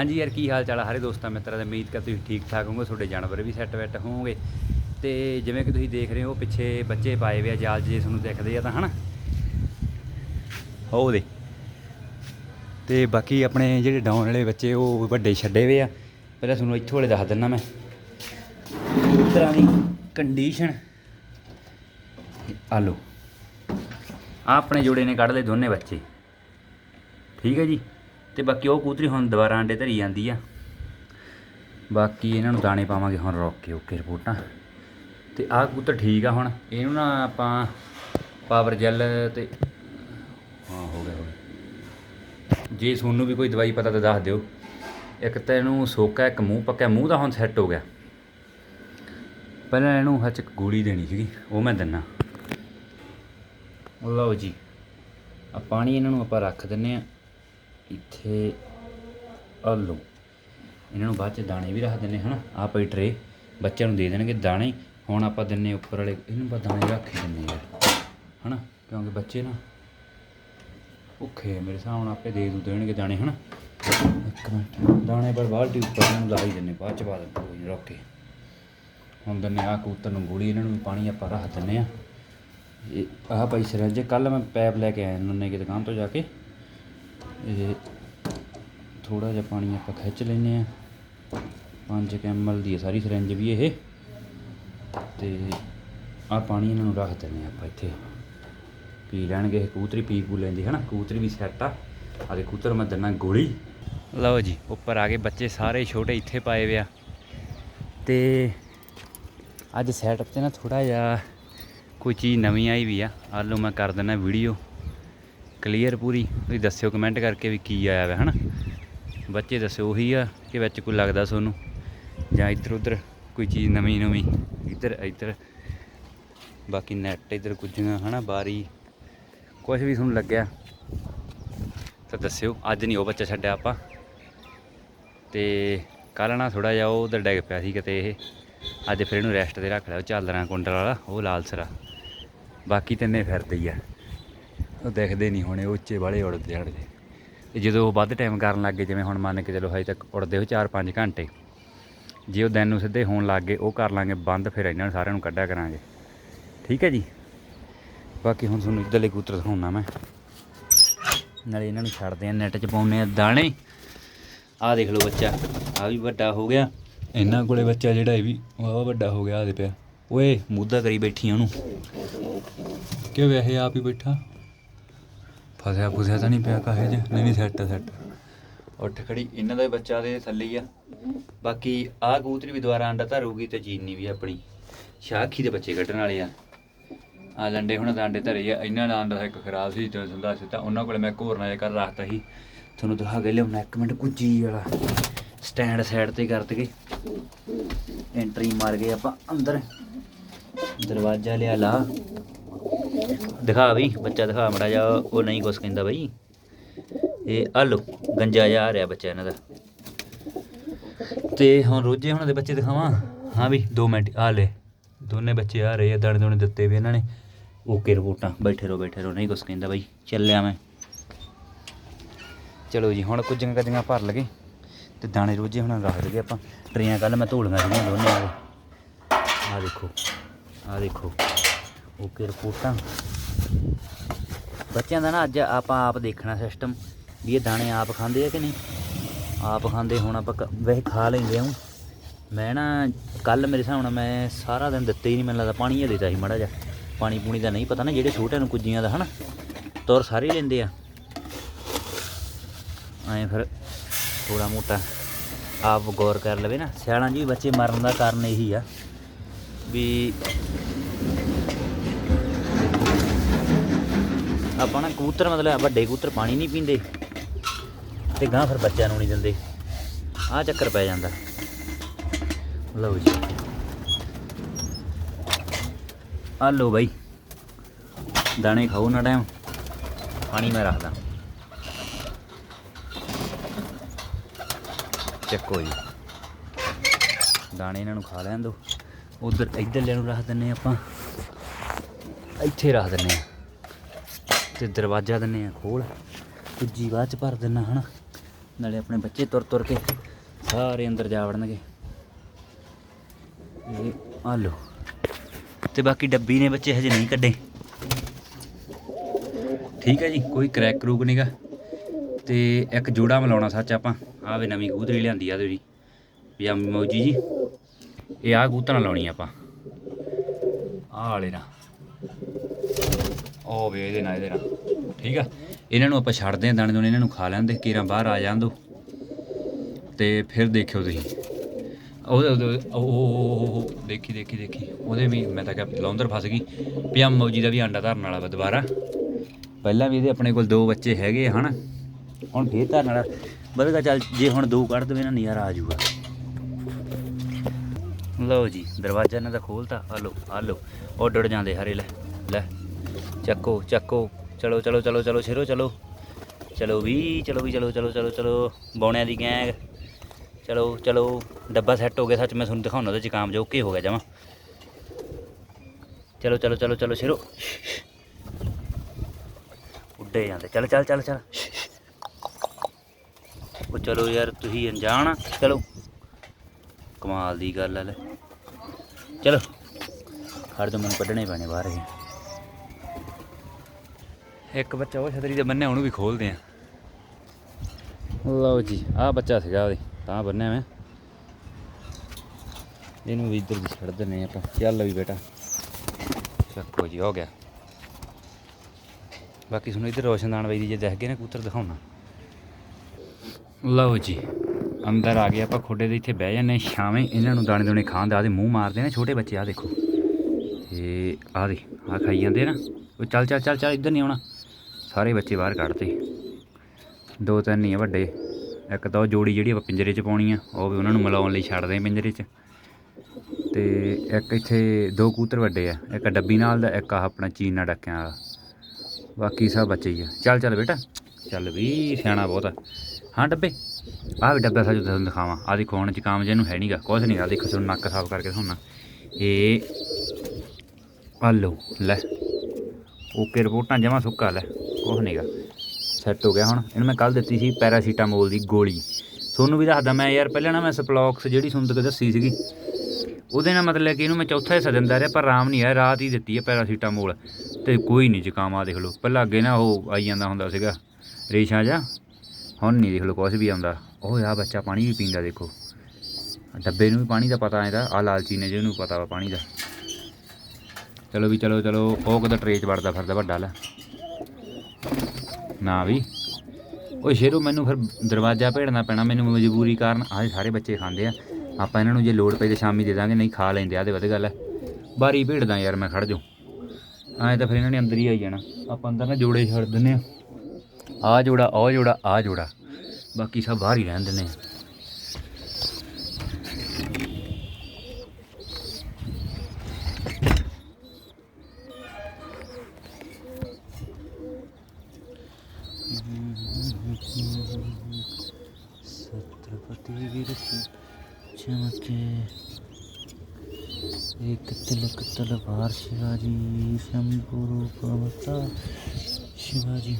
ਹਾਂਜੀ ਯਾਰ, ਕੀ ਹਾਲ ਚਾਲ ਆ ਹਰੇ ਦੋਸਤਾਂ, ਮਿੱਤਰਾਂ ਦਾ? ਉਮੀਦ ਕਰ ਤੁਸੀਂ ਠੀਕ ਠਾਕ ਹੋਵੋਗੇ, ਤੁਹਾਡੇ ਜਾਨਵਰ ਵੀ ਸੈੱਟ ਵੈੱਟ ਹੋਵੋਗੇ। ਤੇ ਜਿਵੇਂ ਕਿ ਤੁਸੀਂ ਦੇਖ ਰਹੇ ਹੋ, ਪਿੱਛੇ ਬੱਚੇ ਪਾਏ ਵੇ ਆ, ਜਾਲ 'ਚ ਜੇ ਤੁਹਾਨੂੰ ਦਿਖਦੇ ਆ ਤਾਂ, ਹਨਾ? ਉਹ ਦੇ ਤੇ ਬਾਕੀ ਆਪਣੇ ਜਿਹੜੇ ਡਾਊਨ ਵਾਲੇ ਬੱਚੇ, ਉਹ ਵੱਡੇ ਛੱਡੇ ਵੇ ਆ। ਪਹਿਲਾਂ ਤੁਹਾਨੂੰ ਇੱਥੋਂ ਵਾਲੇ ਦੱਸ ਦਿੰਦਾ ਮੈਂ। ਇਸ ਤਰ੍ਹਾਂ ਦੀ ਕੰਡੀਸ਼ਨ ਆ ਲਓ। ਆਪਣੇ ਜੋੜੇ ਨੇ ਕੱਢ ਲਏ ਦੋਨੇ ਬੱਚੇ। ਠੀਕ ਹੈ ਜੀ? ਤੇ ਬਾਕੀ ਉਹ ਕੂਤਰੀ ਹੁਣ ਦੁਬਾਰਾ ਅੰਡੇ ਧਰੀ ਜਾਂਦੀ ਆ। ਬਾਕੀ ਇਹਨਾਂ ਨੂੰ ਦਾਣੇ ਪਾਵਾਂਗੇ ਹੁਣ ਰੋਕ ਕੇ, ਓਕੇ ਰਿਪੋਰਟਾਂ। ਤੇ ਆਹ ਕਬੂਤਰ ਠੀਕ ਆ ਹੁਣ। ਇਹਨੂੰ ਨਾ ਆਪਾਂ ਪਾਵਰ ਜੈਲ ਤੇ ਹਾਂ, ਹੋ ਗਿਆ ਹੋ ਗਿਆ। ਜੇ ਤੁਹਾਨੂੰ ਵੀ ਕੋਈ ਦਵਾਈ ਪਤਾ ਤਾਂ ਦੱਸ ਦਿਓ। ਇੱਕ ਤਾਂ ਇਹਨੂੰ ਸੋਕਾ, ਇੱਕ ਮੂੰਹ ਪੱਕਿਆ। ਮੂੰਹ ਦਾ ਹੁਣ ਸੈੱਟ ਹੋ ਗਿਆ। ਪਹਿਲਾਂ ਇਹਨੂੰ ਹੱਥ 'ਚ ਗੋਲੀ ਦੇਣੀ ਸੀਗੀ, ਉਹ ਮੈਂ ਦਿੰਨਾ। ਲਓ ਜੀ ਆ ਪਾਣੀ ਇਹਨਾਂ ਨੂੰ ਆਪਾਂ ਰੱਖ ਦਿੰਨੇ ਆ। ਇੱਥੇ ਆਲੂ ਇਹਨਾਂ ਨੂੰ ਬਾਅਦ ਚ ਦਾਣੇ ਵੀ ਰੱਖ ਦਿੰਨੇ ਹਨਾ? ਆ ਪਈ ਟਰੇ ਬੱਚਿਆਂ ਨੂੰ ਦੇ ਦੇਣਗੇ ਦਾਣੇ। ਹੁਣ ਆਪਾਂ ਦਿੰਨੇ ਉੱਪਰ ਵਾਲੇ ਇਹਨੂੰ ਆਪਾਂ ਦਾਣੇ ਰੱਖ ਹੀ ਦਿੰਨੇ ਯਾਰ ਹਨਾ? ਕਿਉਂਕਿ ਬੱਚੇ ਨਾ ਭੁੱਖੇ ਮੇਰੇ ਹਿਸਾਬ ਨਾਲ ਆਪੇ ਦੇ ਦੂ ਦੇਣਗੇ ਦਾਣੇ ਹਨਾ? ਇੱਕ ਮਿੰਟ ਦਾਣੇ ਪਰ ਬਾਲਟੀ ਉੱਪਰ ਇਹਨਾਂ ਨੂੰ ਲਾ ਹੀ ਦਿੰਨੇ ਬਾਅਦ ਚ ਪਾ ਦਿੰਦੇ ਕੋਈ ਨੀ, ਰੁਕ ਕੇ। ਹੁਣ ਦਿੰਨੇ ਆ ਕਬੂਤਰ ਨੂੰ ਗੋਲੀ ਇਹਨਾਂ ਨੂੰ ਵੀ ਪਾਣੀ ਆਪਾਂ ਰੱਖ ਦਿੰਨੇ ਆ। ਇਹ ਆਹ ਭਾਈ ਸਿਰੰਜ ਕੱਲ ਮੈਂ ਪੈਪ ਲੈ ਕੇ ਆਇਆ ਨੁੰਨੇ ਦੀ ਦੁਕਾਨ ਤੋਂ ਜਾ ਕੇ। ਇਹ ਥੋੜਾ ਜਿਹਾ ਪਾਣੀ ਆਪਾਂ ਖਿੱਚ ਲੈਨੇ ਆ 5 ਐਮਐਲ ਦੀ ਹੈ ਸਾਰੀ ਸਿਰੰਜ ਵੀ ਇਹ। ਤੇ ਆ ਪਾਣੀ ਇਹਨਾਂ ਨੂੰ ਰੱਖ ਦਿੰਨੇ ਆਪਾਂ ਇੱਥੇ। ਪੀ ਲੈਣਗੇ ਇਹ ਕਬੂਤਰੀ ਪੀ ਪੂ ਲੈਂਦੀ ਹੈ ਨਾ ਕਬੂਤਰੀ ਵੀ ਸੈੱਟ ਆ। ਆ ਦੇ ਕਬੂਤਰ ਮੈਂ ਦਿੰਨਾ ਗੋਲੀ। ਲਓ ਜੀ, ਉੱਪਰ ਆ ਗਏ ਬੱਚੇ ਸਾਰੇ, ਛੋਟੇ ਇੱਥੇ ਪਾਏ ਵੇ ਆ। ਤੇ ਅੱਜ ਸੈਟਅਪ ਤੇ ਨਾ ਥੋੜਾ ਜਿਹਾ ਕੋਈ ਚੀਜ਼ ਨਵੀਂ ਆਈ ਵੀ ਆ। ਆਹ ਲਓ ਮੈਂ ਕਰ ਦਿੰਦਾ ਵੀਡੀਓ ਕਲੀਅਰ ਪੂਰੀ। ਤੁਸੀਂ ਦੱਸਿਓ ਕਮੈਂਟ ਕਰਕੇ ਵੀ ਕੀ ਆਇਆ ਵਾ, ਹਨਾ? ਬੱਚੇ ਦੱਸਿਓ ਉਹੀ ਆ ਕਿ ਵਿੱਚ ਕੋਈ ਲੱਗਦਾ ਤੁਹਾਨੂੰ ਜਾਂ ਇੱਧਰ ਉੱਧਰ ਕੋਈ ਚੀਜ਼ ਨਵੀਂ ਨਵੀਂ? ਇੱਧਰ ਇੱਧਰ। ਬਾਕੀ ਨੈਟ ਇੱਧਰ ਕੁਝੀਆਂ ਹਨਾ? ਬਾਰੀ। ਕੁਝ ਵੀ ਤੁਹਾਨੂੰ ਲੱਗਿਆ, ਤਾਂ ਦੱਸਿਓ। ਅੱਜ ਨਹੀਂ ਉਹ ਬੱਚਾ ਛੱਡਿਆ ਆਪਾਂ। ਤੇ ਕੱਲ੍ਹ ਨਾ ਥੋੜਾ ਜਿਹਾ ਉਹ ਉਧਰ ਡਿੱਗ ਪਿਆ ਸੀ ਕਿਤੇ ਇਹ। ਅੱਜ ਫਿਰ ਇਹਨੂੰ ਰੈਸਟ ਤੇ ਰੱਖ ਲਿਆ, ਉਹ ਕੁੰਡਲ ਵਾਲਾ, ਉਹ ਲਾਲਸਰਾ। ਬਾਕੀ ਤਿੰਨੇ ਫਿਰਦੇ ਹੀ ਆ। ਉਹ ਦਿਖਦੇ ਨਹੀਂ ਹੋਣੇ ਉੱਚੇ ਵਾਲੇ ਉੜਦੇ ਹੜਦੇ। ਤੇ ਜਦੋਂ ਉਹ ਵੱਧ ਟਾਈਮ ਕਰਨ ਲੱਗ ਜਿਵੇਂ ਹੁਣ ਮੰਨ ਕੇ ਚਲੋ ਹਜੇ ਤੱਕ ਉੜਦੇ ਹੋ 4-5 ਘੰਟੇ। ਜੇ ਉਹ ਦਿਨ ਨੂੰ ਸਿੱਧੇ ਹੋਣ ਲੱਗ ਗਏ ਉਹ ਕਰ ਲਾਂਗੇ ਬੰਦ ਫਿਰ ਇਹਨਾਂ ਨੂੰ ਸਾਰਿਆਂ ਨੂੰ ਕੱਢਿਆ ਕਰਾਂਗੇ। ਠੀਕ ਹੈ ਜੀ? ਬਾਕੀ ਹੁਣ ਤੁਹਾਨੂੰ ਇੱਧਰਲੇ ਕਬੂਤਰ ਦਿਖਾਉਣਾ ਮੈਂ। ਨਾਲੇ ਇਹਨਾਂ ਨੂੰ ਛੱਡਦੇ ਆ ਨੈਟ 'ਚ ਪਾਉਨੇ ਆ ਦਾਣੇ। ਆਹ ਦੇਖ ਲਓ ਬੱਚਾ ਆ ਵੀ ਵੱਡਾ ਹੋ ਗਿਆ। ਇਹਨਾਂ ਕੋਲੇ ਬੱਚਾ ਜਿਹੜਾ ਇਹ ਵੀ ਵਾਹ ਵੱਡਾ ਹੋ ਗਿਆ ਆਦੇ ਪਿਆ। ਓਏ ਮੁੱਦਾ ਕਰੀ ਬੈਠੀ ਆ ਉਹਨੂੰ। ਕਿ ਵੈਸੇ ਆਪ ਹੀ ਬੈਠਾ? ਫਸਿਆ ਫੁਸਿਆ ਤਾਂ ਨਹੀਂ ਪਿਆ ਕਾਹੇ ਚ? ਨਹੀਂ ਨਹੀਂ, ਸੈੱਟ ਸੈੱਟ ਉੱਠ ਖੜੀ, ਇਹਨਾਂ ਦਾ ਵੀ ਬੱਚਾ ਦੇ ਥੱਲੇ ਹੀ ਆ। ਬਾਕੀ ਆਹ ਕਬੂਤਰੀ ਵੀ ਦੁਬਾਰਾ ਅੰਡਾ ਧਰੂਗੀ ਤੇ ਜੀਨੀ ਵੀ ਆਪਣੀ। ਸ਼ਾਖੀ ਦੇ ਬੱਚੇ ਕੱਢਣ ਵਾਲੇ ਆ। ਆ ਲੰਡੇ ਹੁਣ ਤਾਂ ਅੰਡੇ ਧਰੇ ਆ। ਇਹਨਾਂ ਦਾ ਅੰਡਾ ਇੱਕ ਖਰਾਬ ਸੀ ਤੇ ਸੰਦਾ ਸੀ ਤਾਂ ਉਹਨਾਂ ਕੋਲ ਮੈਂ ਘੋਰਨਾ ਜਿਹਾ ਕਰ ਰੱਖਤਾ ਸੀ। ਤੁਹਾਨੂੰ ਦਿਖਾ ਕੇ ਲਿਆਉਣਾ, ਇੱਕ ਮਿੰਟ, ਗੁੱਜੀ ਵਾਲਾ। ਸਟੈਂਡ ਸਾਈਡ ਤੇ ਕਰ ਦਗੇ ਐਂਟਰੀ ਮਾਰ ਗਏ ਆਪਾਂ ਅੰਦਰ। ਦਰਵਾਜ਼ਾ ਲਿਆ ਲਾ। ਦਿਖਾ ਬਈ, ਬੱਚਾ ਦਿਖਾ ਮੜਾ ਜਾ ਉਹ ਨਹੀਂ ਕੁਛ ਕਹਿੰਦਾ ਬਈ। ਇਹ ਆ ਲੋ ਗੰਜਾ ਜਾ ਆ ਰਿਹਾ ਬੱਚਾ ਇਹਨਾਂ ਦਾ। ਤੇ ਹੁਣ ਰੋਜੇ ਹੁਣ ਦੇ ਬੱਚੇ ਦਿਖਾਵਾਂ। ਹਾਂ ਵੀ 2 ਮਿੰਟ, ਆ ਲੈ। ਦੋਨੇ ਬੱਚੇ ਆ ਰਹੇ ਆ, ਦਾਣੇ ਦੋਣੇ ਦਿੱਤੇ ਵੀ ਇਹਨਾਂ ਨੇ। ਓਕੇ, ਰਿਪੋਰਟਾਂ, ਬੈਠੇ ਰਹੋ ਬੈਠੇ ਰਹੋ, ਨਹੀਂ ਕੁਛ ਕਹਿੰਦਾ ਬਈ, ਚੱਲਿਆ ਮੈਂ। ਚਲੋ ਜੀ, ਹੁਣ ਕੁਝ ਕੱਜੀਆਂ ਭਰ ਲਗੇ। ਤੇ ਦਾਣੇ ਰੋਜੇ ਹੁਣ ਰੱਖ ਦਗੇ ਆਪਾਂ। ਟਰੇਆਂ ਕੱਲ ਮੈਂ ਧੋਲੀਆਂ ਸੀਗੀਆਂ ਦੋਨੇ ਆ। ਆ ਦੇਖੋ ਆ ਦੇਖੋ। ਓਕੇ ਰਿਪੋਰਟਾਂ। ਬੱਚਿਆਂ ਦਾ ਨਾ ਅੱਜ ਆਪਾਂ ਆਪ ਦੇਖਣਾ ਸਿਸਟਮ ਵੀ ਇਹ ਦਾਣੇ ਆਪ ਖਾਂਦੇ ਆ ਕਿ ਨਹੀਂ? ਆਪ ਖਾਂਦੇ ਹੁਣ ਆਪਾਂ ਕ- ਵੈਸੇ ਖਾ ਲੈਂਦੇ ਆ ਊਂ। ਮੈਂ ਨਾ ਕੱਲ ਮੇਰੇ ਹਿਸਾਬ ਨਾਲ ਮੈਂ ਸਾਰਾ ਦਿਨ ਦਿੱਤੇ ਹੀ ਨਹੀਂ, ਮੈਨੂੰ ਲੱਗਦਾ ਪਾਣੀ ਹੀ ਦਿੱਤਾ ਸੀ ਮੜਾ ਜਾ ਪਾਣੀ ਪੂਣੀ ਦਾ ਨਹੀਂ ਪਤਾ ਨਾ ਜਿਹੜੇ ਛੋਟਿਆਂ ਨੂੰ ਕੁੱਜੀਆਂ ਦਾ ਹਨਾ। ਤੁਰ ਸਾਰੇ ਲੈਂਦੇ ਆ। ਐਂ ਫਿਰ ਥੋੜਾ ਮੋਟਾ ਆਪ ਗੌਰ ਕਰ ਲਵੇ ਨਾ। ਸਿਆਣਾ ਜੀ ਬੱਚੇ ਮਰਨ ਦਾ ਕਾਰਨ ਇਹੀ ਆ ਵੀ ਆਪਾਂ ਨਾ ਕਬੂਤਰ ਮਤਲਬ ਵੱਡੇ ਕਬੂਤਰ ਪਾਣੀ ਨਹੀਂ ਪੀਂਦੇ ਤੇ ਗਾਂ ਫਿਰ ਬੱਚਿਆਂ ਨੂੰ ਨਹੀਂ ਦਿੰਦੇ। ਆਹ ਚੱਕਰ ਪੈ ਜਾਂਦਾ। ਲਓ ਜੀ। ਆ ਲਓ ਬਾਈ। ਦਾਣੇ ਖਾਓ ਨਾ ਟਾਈਮ। ਪਾਣੀ ਮੈਂ ਰੱਖਦਾ। ਚੱਕੋ ਜੀ। ਦਾਣੇ ਇਹਨਾਂ ਨੂੰ ਖਾ ਲੈਣ ਦਿਓ ਉਧਰ ਇੱਧਰ ਨੂੰ ਰੱਖ ਦਿੰਨੇ ਆਪਾਂ। ਇੱਥੇ ਰੱਖ ਦਿੰਨੇ ਆ ਤੇ ਦਰਵਾਜ਼ਾ ਦਿੰਨੇ ਆ ਖੋਲ। ਦੂਜੀ ਬਾਅਦ ਚ ਭਰ ਦਿੰਨਾ ਹਨਾ। ਨਾਲੇ ਆਪਣੇ ਬੱਚੇ ਤੁਰ ਤੁਰ ਕੇ ਸਾਰੇ ਅੰਦਰ ਜਾ ਵੜਨਗੇ। ਇਹ ਆ ਲਓ। ਤੇ ਬਾਕੀ ਡੱਬੀ ਨੇ ਬੱਚੇ ਹਜੇ ਨਹੀਂ ਕੱਢੇ। ਠੀਕ ਹੈ ਜੀ, ਕੋਈ ਕਰੈਕ ਕਰੂਕ ਨਹੀਂਗਾ ਤੇ ਇੱਕ ਜੋੜਾ ਮਿਲਾਉਣਾ ਸੱਚ ਆਪਾਂ। ਆਹ ਵੇ ਨਵੀਂ ਕੂਤਰੀ ਲਿਆਂਦੀ ਆ ਜਿਹੜੀ ਪਜਾਮੀ ਮੌਜੀ ਜੀ। ਇਹ ਆ ਕਬੂਤਰਾਂ ਲਾਉਣੀ ਆਪਾਂ। ਆਹ ਵਾਲੇ ਨਾਲ। ਉਹ ਵੇ ਇਹਦੇ ਨਾਲ ਇਹਦੇ ਨਾਲ। ਠੀਕ ਆ? ਇਹਨਾਂ ਨੂੰ ਆਪਾਂ ਛੱਡਦੇ ਆਂ ਦਾਣੇ ਦੋਨੇ ਇਹਨਾਂ ਨੂੰ ਖਾ ਲੈਂਦੇ ਕੀਰਾਂ ਬਾਹਰ ਆ ਜਾਣ ਦੋ। ਤੇ ਫਿਰ ਦੇਖਿਓ ਤੁਸੀਂ। ਉਹ ਉਹ- ਦੇਖੀ ਦੇਖੀ ਦੇਖੀ। ਉਹਦੇ ਵੀ ਮੈਂ ਤਾਂ ਕਿਹਾ ਲੌਂਦਰ ਫਸ ਗਈ। ਪਜਾਮਾ ਮੌਜੀ ਦਾ ਵੀ ਆਂਡਾ ਧਰਨ ਵਾਲਾ ਵਾ ਦੁਬਾਰਾ। ਪਹਿਲਾਂ ਵੀ ਇਹਦੇ ਆਪਣੇ ਕੋਲ ਦੋ ਬੱਚੇ ਹੈਗੇ ਆ, ਹਨਾ? ਹੁਣ ਫੇਰ ਧਰਨ ਵਾਲਾ। ਬਦਗਾ ਚੱਲ ਜੇ ਹੁਣ ਦੋ ਕੱਢ ਦਵੇ ਨਾ ਨਜ਼ਾਰਾ ਆ ਜਾਊਗਾ। ਲਓ ਜੀ ਦਰਵਾਜ਼ਾ ਇਹਨਾਂ ਦਾ ਖੋਲਤਾ। ਆ ਲਓ ਆ ਲਓ। ਉਹ ਡੁੱਟ ਜਾਂਦੇ ਹਰੇ ਲੈ ਲੈ। ਚੱਕੋ ਚੱਕੋ। ਚਲੋ ਚਲੋ ਚਲੋ ਚਲੋ, ਸ਼ੇਰੋ, ਚਲੋ। ਚਲੋ ਵੀ ਚਲੋ ਵੀ, ਚਲੋ ਚਲੋ ਚਲੋ ਚਲੋ। ਬੌਣਿਆਂ ਦੀ ਗੈਂਗ। ਚਲੋ ਚਲੋ। ਡੱਬਾ ਸੈੱਟ ਹੋ ਗਿਆ ਸੱਚ, ਮੈਂ ਤੁਹਾਨੂੰ ਦਿਖਾਉਣਾ, ਉਹਦੇ ਚ ਕਾਮ ਜੋ ਓਕੇ ਹੋ ਗਿਆ ਜਮਾ। ਚਲੋ ਚਲੋ ਚਲੋ ਚਲੋ, ਸ਼ੇਰੋ। ਉੱਡੇ ਜਾਂਦੇ। ਚਲ, ਚੱਲ ਚੱਲ ਚੱਲ। ਉਹ ਚਲੋ ਯਾਰ, ਤੁਸੀਂ ਅਣਜਾਣ ਚਲੋ। ਕਮਾਲ ਦੀ ਗੱਲ ਹੈ ਚਲੋ। ਖੜ ਜਾ ਮੈਨੂੰ ਕੱਢਣੇ ਪੈਣੇ ਬਾਹਰ ਇਹ। ਇੱਕ ਬੱਚਾ ਉਹ ਛਤਰੀ ਦੇ ਬੰਨੇ, ਉਹਨੂੰ ਵੀ ਖੋਲਦੇ ਆ। ਲਓ ਜੀ, ਆਹ ਬੱਚਾ ਸੀਗਾ ਉਹਦੇ, ਤਾਂ ਬੰਨਿਆ ਮੈਂ। ਇਹਨੂੰ ਵੀ ਇੱਧਰ ਦੀ ਛੱਡ ਦਿੰਨੇ ਆਪਾਂ। ਚੱਲ ਵੀ ਬੇਟਾ। ਚੱਕੋ ਜੀ, ਹੋ ਗਿਆ। ਬਾਕੀ ਤੁਹਾਨੂੰ ਇੱਧਰ ਰੋਸ਼ਨਦਾਨ ਬਾਈ ਦੀ ਜੇ ਦਿਖ ਗਏ ਨਾ ਕਬੂਤਰ ਦਿਖਾਉਣਾ। ਲਓ ਜੀ, ਅੰਦਰ ਆ ਗਏ ਆਪਾਂ, ਖੋਡੇ ਦੇ ਇੱਥੇ ਬਹਿ ਜਾਂਦੇ ਹਾਂ ਛਾਵੇਂ ਇਹਨਾਂ ਨੂੰ ਦਾਣੇ ਦੋਣੇ ਖਾਣ ਦੇ ਆਦੇ ਮੂੰਹ ਮਾਰਦੇ ਨੇ ਛੋਟੇ ਬੱਚੇ ਆ ਦੇਖੋ। ਤੇ ਆ ਦੇ ਆ ਖਾਈ ਜਾਂਦੇ ਨਾ। ਉਹ ਚੱਲ ਚੱਲ ਚੱਲ ਚੱਲ, ਇੱਧਰ ਨਹੀਂ ਆਉਣਾ। ਸਾਰੇ ਬੱਚੇ ਬਾਹਰ ਕੱਢਤੇ। ਦੋ ਤਿੰਨ ਹੀ ਆ ਵੱਡੇ। ਇੱਕ ਤਾਂ ਉਹ ਜੋੜੀ ਜਿਹੜੀ ਆਪਾਂ ਪਿੰਜਰੇ 'ਚ ਪਾਉਣੀ ਆ, ਉਹ ਵੀ ਉਹਨਾਂ ਨੂੰ ਮਿਲਾਉਣ ਲਈ ਛੱਡਦੇ ਆ ਪਿੰਜਰੇ 'ਚ। ਤੇ ਇੱਕ ਇੱਥੇ ਦੋ ਕੂਤਰ ਵੱਡੇ ਆ, ਇੱਕ ਡੱਬੀ ਨਾਲ ਦਾ, ਇੱਕ ਆਹ ਆਪਣਾ ਚੀਨਾ ਡੱਕਿਆਂ ਵਾਲਾ। ਬਾਕੀ ਸਭ ਬੱਚੇ ਹੀ ਆ। ਚੱਲ ਚੱਲ ਬੇਟਾ। ਚੱਲ ਵੀ, ਸਿਆਣਾ ਬਹੁਤ ਆ। ਹਾਂ, ਡੱਬੇ। ਆਹ ਵੀ ਡੱਬਾ ਸਾਜੂ ਤੁਹਾਨੂੰ ਦਿਖਾਵਾਂ। ਆਹ ਦੇਖੋ, ਹੁਣ ਜ਼ੁਕਾਮ ਜਿਹਨੂੰ ਹੈ ਨਹੀਂਗਾ ਕੁਛ ਨਹੀਂ ਆ ਦੇਖੋ, ਤੁਹਾਨੂੰ ਨੱਕ ਸਾਫ਼ ਕਰਕੇ ਦਿਖਾਉਣਾ। ਇਹ ਆ ਲਓ, ਲੈ। ਓਕੇ, ਰਿਪੋਰਟਾਂ ਜਮਾ ਸੁੱਕਾ, ਲੈ। ਕੁਛ ਨਹੀਂਗਾ ਸੈੱਟ ਹੋ ਗਿਆ ਹੁਣ। ਇਹਨੂੰ ਮੈਂ ਕੱਲ ਦਿੱਤੀ ਸੀ ਪੈਰਾਸੀਟਾਮੋਲ ਦੀ ਗੋਲੀ। ਤੁਹਾਨੂੰ ਵੀ ਦੱਸਦਾ ਮੈਂ ਯਾਰ, ਪਹਿਲਾਂ ਨਾ ਮੈਂ ਸਪਲੌਕਸ ਜਿਹੜੀ ਸੁੰਦਕ ਦੱਸੀ ਸੀਗੀ, ਉਹਦੇ ਨਾਲ ਮਤਲਬ ਕਿ ਇਹਨੂੰ ਮੈਂ ਚੌਥਾ ਹਿੱਸਾ ਦਿੰਦਾ ਰਿਹਾ, ਪਰ ਆਰਾਮ ਨਹੀਂ ਆਇਆ। ਰਾਤ ਹੀ ਦਿੱਤੀ ਹੈ ਪੈਰਾਸੀਟਾਮੋਲ। ਤੇ ਕੋਈ ਨਹੀਂ ਜ਼ੁਕਾਮ ਆ ਦੇਖ ਲਓ। ਪਹਿਲਾਂ ਅੱਗੇ ਨਾ ਉਹ ਆਈ ਜਾਂਦਾ ਹੁੰਦਾ ਸੀਗਾ, ਰੇਸ਼ਾ ਜਾਂ ਹੁਣ ਨਹੀਂ ਦੇਖ ਲਓ, ਕੁਛ ਵੀ ਆਉਂਦਾ। ਉਹ ਆ ਬੱਚਾ ਪਾਣੀ ਵੀ ਪੀਂਦਾ, ਦੇਖੋ। ਡੱਬੇ ਨੂੰ ਵੀ ਪਾਣੀ ਦਾ ਪਤਾ ਇਹਦਾ ਆ ਲਾਲਚੀ ਨੇ, ਜਿਹਨੂੰ ਪਤਾ ਵਾ ਪਾਣੀ ਦਾ। ਚਲੋ ਵੀ ਚਲੋ ਚਲੋ, ਉਹ ਕਦਾ ਟਰੇ 'ਚ ਵੜਦਾ ਫਿਰਦਾ ਵੱਡਾ ਲੈ। ਨਾ ਵੀ। ਉਹ ਸ਼ੇਰੂ, ਮੈਨੂੰ ਫਿਰ ਦਰਵਾਜ਼ਾ ਭੇੜਨਾ ਪੈਣਾ, ਮੈਨੂੰ ਮਜਬੂਰੀ ਕਾਰਨ। ਆਹ ਸਾਰੇ ਬੱਚੇ ਖਾਂਦੇ ਆ। ਆਪਾਂ ਇਹਨਾਂ ਨੂੰ ਜੇ ਲੋੜ ਪਈ ਤੇ ਸ਼ਾਮੀ ਦੇ ਦਾਂਗੇ, ਨਹੀਂ ਖਾ ਲੈਂਦੇ ਆ ਤੇ ਵਧ ਗੱਲ ਹੈ ਬਾਰੀ ਭੇੜਦਾ ਯਾਰ ਮੈਂ, ਖੜ ਜਾਉ ਐਂ ਤਾਂ ਫਿਰ ਇਹਨਾਂ ਨੇ ਅੰਦਰ ਹੀ ਆਈ ਜਾਣਾ। ਆਪਾਂ ਅੰਦਰ ਨਾ ਜੋੜੇ ਛੱਡ ਦਿੰਨੇ ਆ। ਆ ਜੋੜਾ, ਉਹ ਜੋੜਾ ਆ ਜੋੜਾ। ਬਾਕੀ ਸਭ ਬਾਹਰ ਹੀ ਰਹਿਣ ਦਿੰਨੇ ਆ। छत्रपति वीर सिंह चमके एक तिलक तलवार शिवाजी शंभु रूप अवतार शिवाजी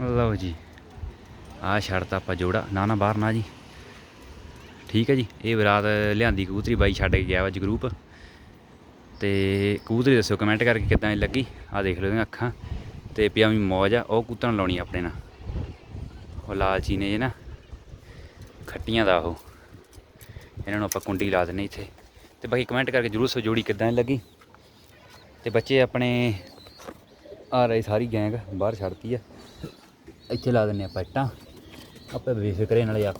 ਲਓ ਜੀ ਆ ਛੱਡਤਾ ਆਪਾਂ ਜੋੜਾ, ਨਾ ਨਾ, ਬਾਹਰ ਨਾ ਜੀ। ਠੀਕ ਹੈ ਜੀ, ਇਹ ਬਰਾਤ ਲਿਆਂਦੀ ਕਬੂਤਰੀ, ਬਾਈ ਛੱਡ ਕੇ ਗਿਆ ਵਾ ਜਗਰੂਪ ਤੇ ਕਬੂਤਰੀ ਦੱਸੋ ਕਮੈਂਟ ਕਰਕੇ ਕਿੱਦਾਂ ਦੀ ਲੱਗੀ? ਆ ਦੇਖ ਲਓ ਇਹਦੀਆਂ ਅੱਖਾਂ। ਤੇ ਪਿਆਵੀਂ ਮੌਜ ਆ, ਉਹ ਕਬੂਤਰਾਂ ਲਾਉਣੀ ਆਪਣੇ ਨਾਲ। ਉਹ ਲਾਲਚੀ ਨੇ ਜੇ ਨਾ, ਖੱਟੀਆਂ ਦਾ ਉਹ। ਇਹਨਾਂ ਨੂੰ ਆਪਾਂ ਕੁੰਡੀ ਲਾ ਦਿੰਨੇ ਇੱਥੇ। ਤੇ ਬਾਕੀ ਕਮੈਂਟ ਕਰਕੇ ਜਰੂਰ ਸੋ ਜੋੜੀ ਕਿੱਦਾਂ ਦੀ ਲੱਗੀ। ਤੇ ਬੱਚੇ ਆਪਣੇ, ਆ ਰਹੀ ਸਾਰੀ ਗੈਂਗ ਬਾਹਰ ਛੱਡਤੀ ਆ। ਇੱਥੇ ਲਾ ਦਿੰਨੇ ਆਪਾਂ ਇੱਟਾਂ। ਆਪੇ ਬੇਫਿਕਰੇ ਨਾਲੇ